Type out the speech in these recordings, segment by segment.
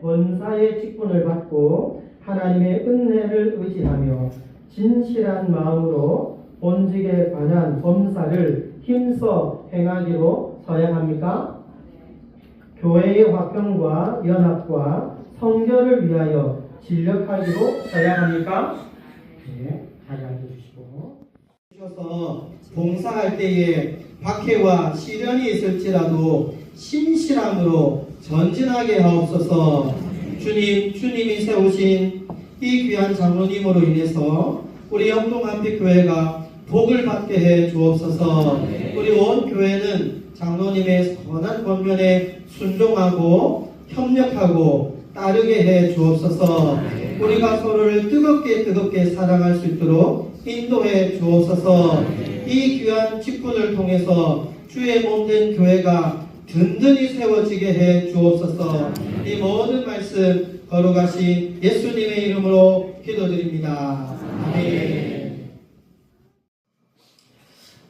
권사의 직분을 받고 하나님의 은혜를 의지하며 진실한 마음으로 본직에 관한 범사를 힘써 행하기로 서야 합니까? 교회의 화평과 연합과 성결을 위하여 진력하기로 서야 합니까? 네, 자리 앉아주시고 주셔서 봉사할 때에 박해와 시련이 있을지라도 신실함으로 전진하게 하옵소서. 주님 주님이 세우신 이 귀한 장로님으로 인해서 우리 영동한빛교회가 복을 받게 해 주옵소서. 우리 온 교회는 장로님의 선한 권면에 순종하고 협력하고 따르게 해 주옵소서. 우리가 서로를 뜨겁게 뜨겁게 사랑할 수 있도록 인도해 주옵소서. 이 귀한 직분을 통해서 주의 몸된 교회가 든든히 세워지게 해 주옵소서. 이 모든 말씀 걸어가신 예수님의 이름으로 기도드립니다. 아멘.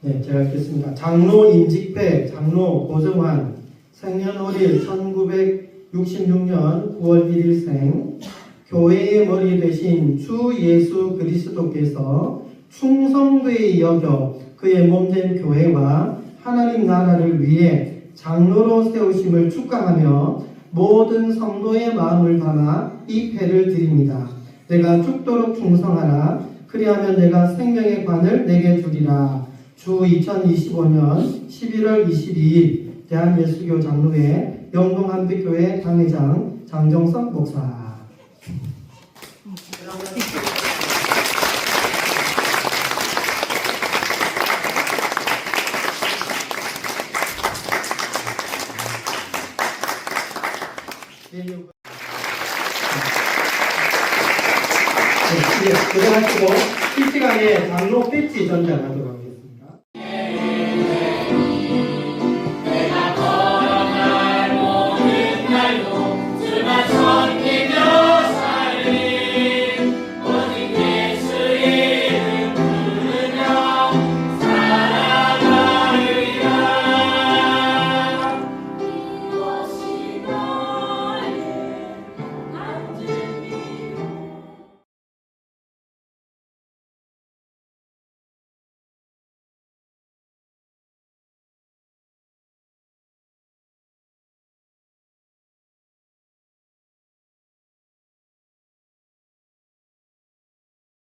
네, 제가 읽겠습니다. 장로 임직배, 장로 고정환, 생년월일 1966년 9월 1일생, 교회의 머리 되신 주 예수 그리스도께서 충성되이 여겨 그의 몸된 교회와 하나님 나라를 위해 장로로 세우심을 축하하며 모든 성도의 마음을 담아 이 패를 드립니다. 내가 죽도록 충성하라. 그리하면 내가 생명의 관을 내게 주리라. 주 2025년 11월 22일 대한예수교 장로회 영동한빛교회 당회장 장정석 목사. 네, 고생하시고 실시간에 장로 배지 전달하도록 하겠습니다.